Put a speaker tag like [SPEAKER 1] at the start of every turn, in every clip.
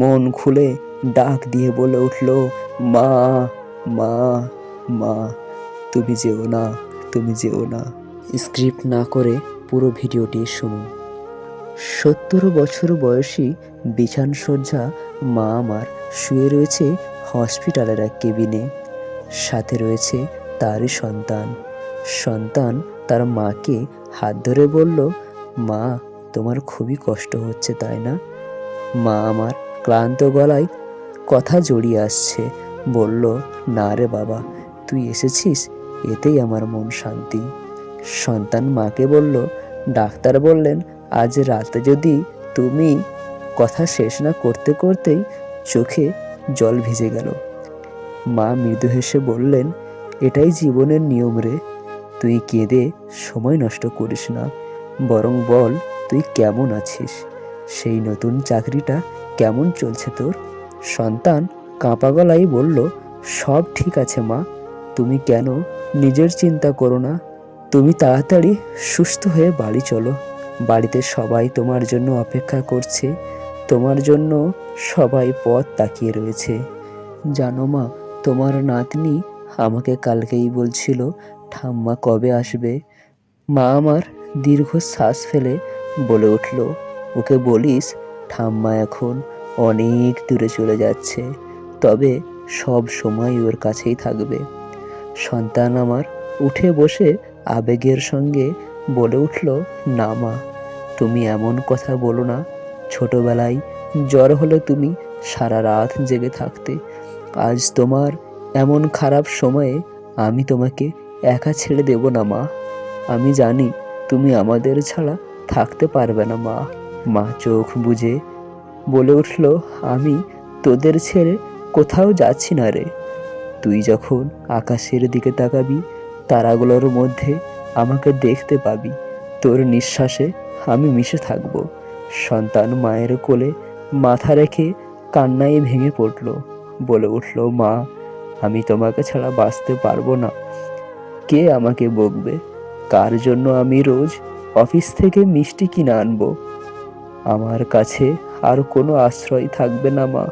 [SPEAKER 1] মন খুলে ডাক দিয়ে বলে উঠল, মা মা মা, তুমি যেও না, তুমি যেও না। স্ক্রিপ্ট না করে পুরো ভিডিওটি শুনুন। সত্তর বছর বয়সী বিছান সজ্জা মা আমার শুয়ে রয়েছে হসপিটালের এক কেবিনে। সাথে রয়েছে তারই সন্তান। সন্তান তার মাকে হাত ধরে বলল, মা, তোমার খুবই কষ্ট হচ্ছে, তাই না? মা আমার ক্লান্ত গলায় কথা জড়িয়ে আসছে। বলল, না রে বাবা, তুই এসেছিস? এতেই আমার মন শান্তি। সন্তান মাকে বলল, ডাক্তার বললেন, আজ রাতে যদি তুমি কথা শেষ না করতে করতেই চোখে জল ভিজে গেল। মা মৃদু হেসে বললেন, এটাই জীবনের নিয়ম রে। তুই কেঁদে সময় নষ্ট করিস না। বরং বল, তুই কেমন আছিস? সেই নতুন চাকরিটা কেমন চলছে তোর? সন্তান কাঁপা গলায় বলল, সব ঠিক আছে মা, তুমি কেন নিজের চিন্তা করো না? তুমি তাড়াতাড়ি সুস্থ হয়ে বাড়ি চলো। বাড়িতে সবাই তোমার জন্য অপেক্ষা করছে, তোমার জন্য সবাই পথ তাকিয়ে রয়েছে। জানো মা, তোমার নাতনি আমাকে কালকেই বলছিল, ঠাম্মা কবে আসবে? মা আমার দীর্ঘ শ্বাস ফেলে বলে উঠল ওকে বলিস, ঠাম্মা এখন অনেক দূরে চলে যাচ্ছে। তবে সব সময় ওর কাছেই থাকবে। সন্তান আমার উঠে বসে আবেগের সঙ্গে বলে উঠল, না মা, তুমি এমন কথা বলো না। ছোটবেলায় জ্বর হলে তুমি সারা রাত জেগে থাকতে। আজ তোমার এমন খারাপ সময়ে আমি তোমাকে একা ছেড়ে দেব না মা। আমি জানি তুমি আমাদের ছাড়া থাকতে পারবে না মা। মা চোখ বুঝে বলে উঠল, আমি তোদের ছেড়ে কোথাও যাচ্ছি না রে। তুই যখন আকাশের দিকে তাকাবি, তারাগুলোর মধ্যে আমাকে দেখতে পাবি। তোর নিঃশ্বাসে আমি মিশে থাকব। সন্তান মায়ের কোলে মাথা রেখে কান্নায় ভেঙে পড়ল। বলে উঠল, মা, আমি তোমাকে ছাড়া বাঁচতে পারব না। কে আমাকে বকবে? কার জন্য আমি রোজ অফিস থেকে মিষ্টি কিনে আনব? আমার কাছে আর কোনো আশ্রয় থাকবে না, মা।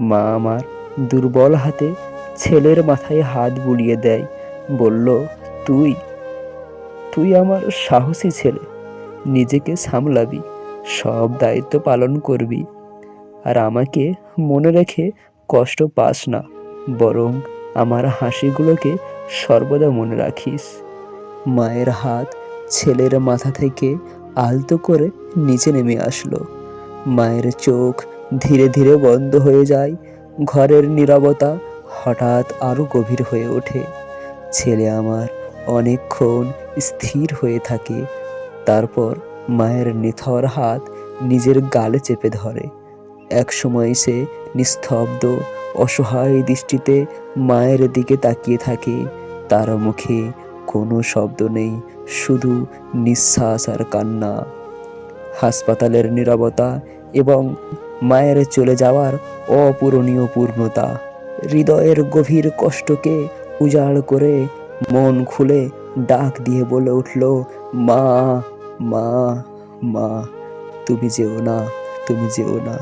[SPEAKER 1] মা আমার দুর্বল হাতে ছেলের মাথায় হাত বুলিয়ে দেয়, বলল, তুই তুই আমার সাহসী ছেলে, নিজেকে সামলাবি, সব দায়িত্ব পালন করবি। আর আমাকে মনে রেখে কষ্ট পাস না, বরং আমার হাসিগুলোকে সর্বদা মনে রাখিস। মায়ের হাত ছেলের মাথা থেকে আলতো করে নিচে নেমে আসলো। মায়ের চোখ ধীরে ধীরে বন্ধ হয়ে যায়। ঘরের নীরবতা হঠাৎ আরও গভীর হয়ে ওঠে। ছেলে আমার অনেকক্ষণ স্থির হয়ে থাকে। তারপর মায়ের নিথর হাত নিজের গালে চেপে ধরে। এক সময় সে নিস্তব্ধ, অসহায় দৃষ্টিতে মায়ের দিকে তাকিয়ে থাকে। তার মুখে কোনো শব্দ নেই শুধু নিঃশ্বাস আর কান্না। হাসপাতালের নিরবতা এবং মায়ের চলে যাওয়ার অপূরণীয় পূর্ণতা, হৃদয়ের গভীর কষ্টকে উজাড় করে মন খুলে ডাক দিয়ে বলে উঠল, মা মা মা, তুমি যেও না, তুমি যেও না।